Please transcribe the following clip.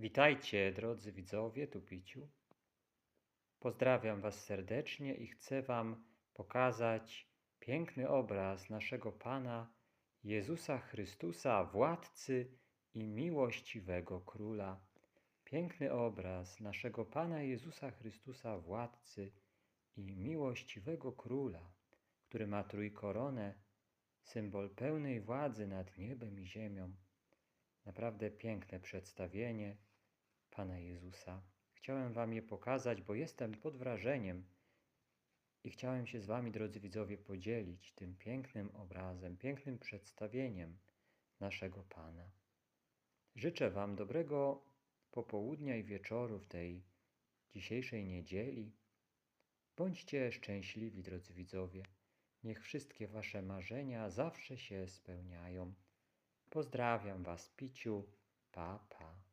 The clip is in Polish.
Witajcie, drodzy widzowie, tu Piciu. Pozdrawiam Was serdecznie i chcę Wam pokazać piękny obraz naszego Pana Jezusa Chrystusa, władcy i miłościwego Króla. Piękny obraz naszego Pana Jezusa Chrystusa, władcy i miłościwego Króla, który ma trójkoronę, symbol pełnej władzy nad niebem i ziemią. Naprawdę piękne przedstawienie Pana Jezusa. Chciałem Wam je pokazać, bo jestem pod wrażeniem i chciałem się z Wami, drodzy widzowie, podzielić tym pięknym obrazem, pięknym przedstawieniem naszego Pana. Życzę Wam dobrego popołudnia i wieczoru w tej dzisiejszej niedzieli. Bądźcie szczęśliwi, drodzy widzowie. Niech wszystkie Wasze marzenia zawsze się spełniają. Pozdrawiam Was, Piciu, papa.